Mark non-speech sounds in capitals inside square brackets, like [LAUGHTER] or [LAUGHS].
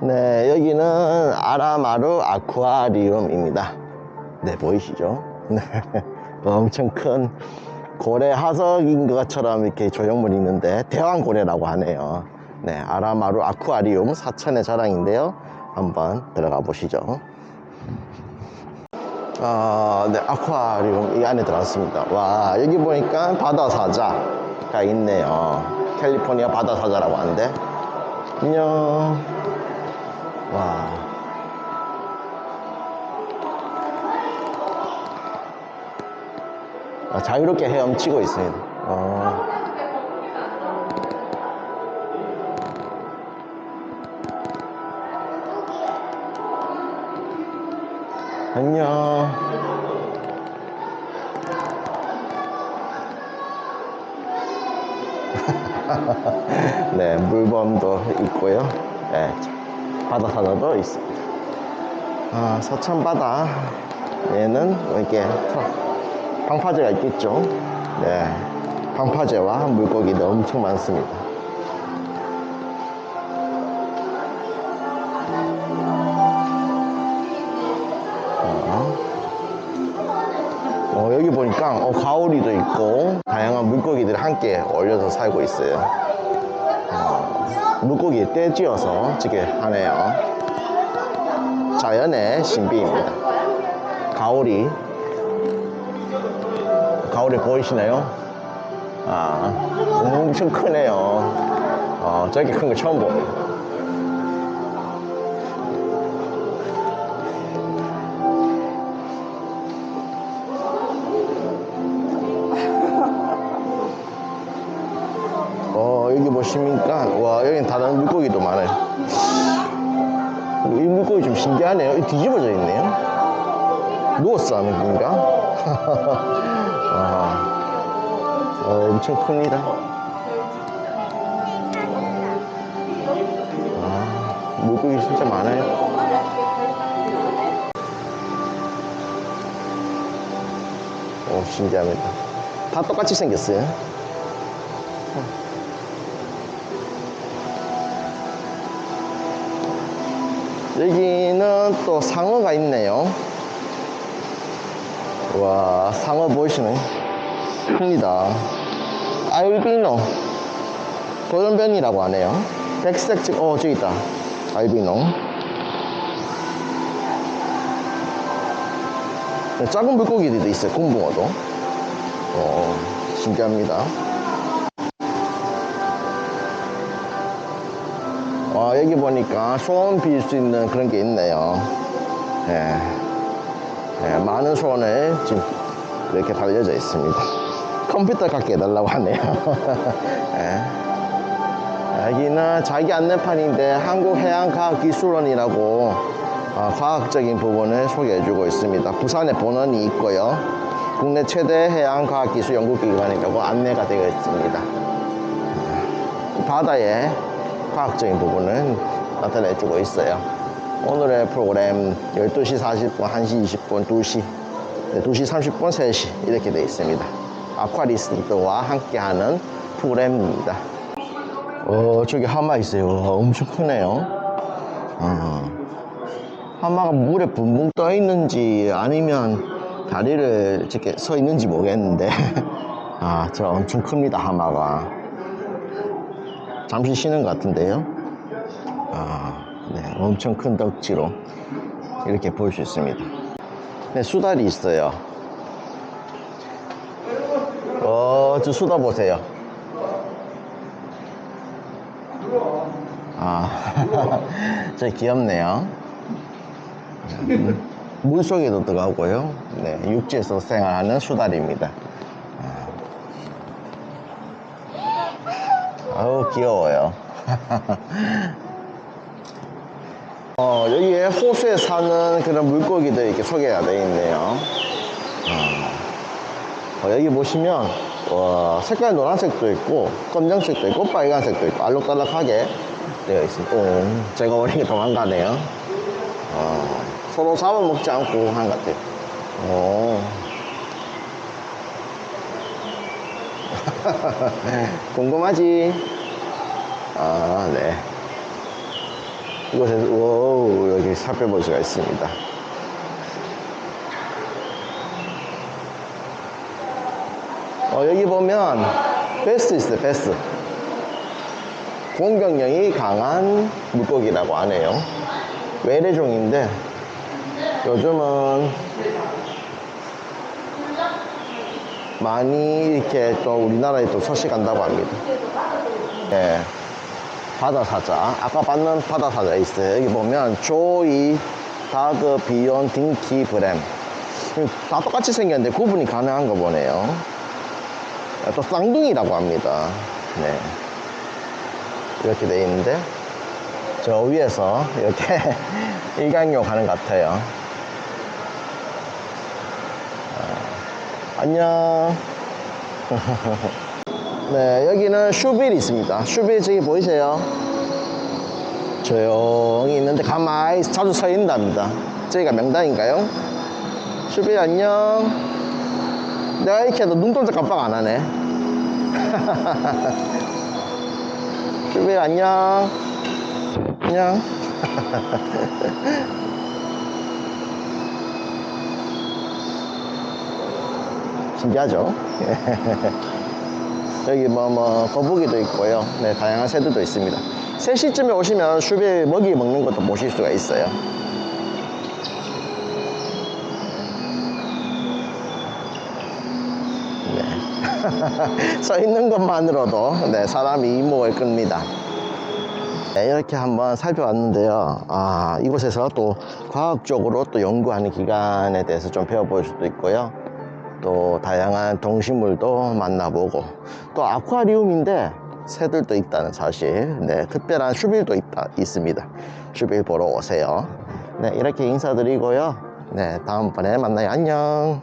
네, 여기는 아라마루 아쿠아리움입니다. 네, 보이시죠? [LAUGHS] 네, 엄청 큰 고래 하석인 것처럼 이렇게 조형물이 있는데 대왕고래라고 하네요. 네, 아라마루 아쿠아리움 사천의 자랑인데요. 한번 들어가 보시죠. 아, 네, 아쿠아리움 이 안에 들어왔습니다. 와, 여기 보니까 바다 사자가 있네요. 캘리포니아 바다 사자라고 하는데. 안녕. 와. 아, 자유롭게 헤엄치고 있습니다. 어. 안녕. [LAUGHS] 네, 물범도 있고요. 네, 바다 사자도 있습니다. 아, 서천 바다. 얘는 이렇게 터- 방파제가 있겠죠. 네, 방파제와 물고기도 엄청 많습니다. 어, 여기 보니까 어, 가오리도 있고 다양한 물고기들이 함께 어울려서 살고 있어요. 어, 물고기 떼지어서 지게 하네요. 자연의 신비입니다. 가오리. 가오리 보이시나요? 아, 엄청 크네요. 어, 저렇게 큰 거 처음 봅니다. 다른 물고기도 많아요. 이 물고기 좀 신기하네요. 이 뒤집어져 있네요. 누워서 하는 건가? [LAUGHS] 아, 어, 엄청 큽니다. 아, 물고기 진짜 많아요. 오, 신기합니다. 다 똑같이 생겼어요. 여기는 또 상어가 있네요. 와, 상어 보이시네. 큽니다. 알비노. 돌연변이라고 하네요. 백색, 즉- 어, 저기 있다. 알비노. 네, 작은 물고기들도 있어요. 곰붕어도. 어, 신기합니다. 어, 여기 보니까 소원 빌 수 있는 그런 게 있네요. 예. 예, 많은 소원을 지금 이렇게 달려져 있습니다. 컴퓨터 갖게 해달라고 하네요. [LAUGHS] 예. 여기는 자기 안내판인데 한국해양과학기술원이라고 어, 과학적인 부분을 소개해주고 있습니다. 부산에 본원이 있고요. 국내 최대 해양과학기술 연구기관이라고 안내가 되어 있습니다. 바다의 과학적인 부분을 나타내주고 있어요. 오늘의 프로그램 12시 40분, 1시 20분, 2시, 네, 2시 30분, 3시 이렇게 되어 있습니다. 아쿠아리스트와 함께하는 프로그램입니다. 어, 저기 하마 있어요. 와, 엄청 크네요. 어. 하마가 물에 붕붕 떠 있는지 아니면 다리를 이렇게 서 있는지 모르겠는데 [LAUGHS] 아, 저 엄청 큽니다, 하마가. 잠시 쉬는 것 같은데요. 아, 네, 엄청 큰 덕지로 이렇게 볼 수 있습니다. 네, 수달이 있어요. 어, 저 수다 보세요. 아, [LAUGHS] 저 귀엽네요. 음, 물 속에도 들어가고요. 네, 육지에서 생활하는 수달입니다. 아우 귀여워요. [LAUGHS] 어, 여기에 호수에 사는 그런 물고기들 이렇게 소개가 되어 있네요. 어, 어, 여기 보시면 와, 색깔 노란색도 있고 검정색도 있고 빨간색도 있고 알록달록하게 되어 있습니다. 오, 제가 어린게 도망가네요. 어, 서로 잡아먹지 않고 하는 것 같아요. 오. 궁금하지? 아, 네. 이곳에서 오 여기 살펴볼 수가 있습니다. 어, 여기 보면 베스트 있어요. 베스트. 공격력이 강한 물고기라고 하네요. 외래종인데 요즘은 많이 이렇게 또 우리나라에 또 서식한다고 합니다. 예. 바다 사자. 아까 봤는 바다 사자 있어요. 여기 보면 조이, 다그, 비욘, 딩키, 브렘. 다 똑같이 생겼는데 구분이 가능한 거 보네요. 또 쌍둥이라고 합니다. 네. 이렇게 돼 있는데 저 위에서 이렇게 [LAUGHS] 일광욕 하는 것 같아요. 안녕. [LAUGHS] 네, 여기는 슈빌이 있습니다. 슈빌 저기 보이세요? 조용히 있는데 가만히 자주 서 있답니다. 저기가 명당인가요? 슈빌 안녕. 내가 이렇게 해도 눈동자 깜빡 안 하네. [LAUGHS] 슈빌 안녕. 안녕. [LAUGHS] 신기하죠? [LAUGHS] 여기 뭐, 뭐, 거북이도 있고요. 네, 다양한 새들도 있습니다. 3시쯤에 오시면 슈빌 먹이 먹는 것도 보실 수가 있어요. 네. [LAUGHS] 서 있는 것만으로도 네, 사람이 이목을 끕니다. 네, 이렇게 한번 살펴봤는데요. 아, 이곳에서 또 과학적으로 또 연구하는 기관에 대해서 좀 배워볼 수도 있고요. 또 다양한 동식물도 만나보고 또 아쿠아리움인데 새들도 있다는 사실. 네 특별한 슈빌도 있다 있습니다. 슈빌 보러 오세요. 네 이렇게 인사드리고요. 네 다음번에 만나요. 안녕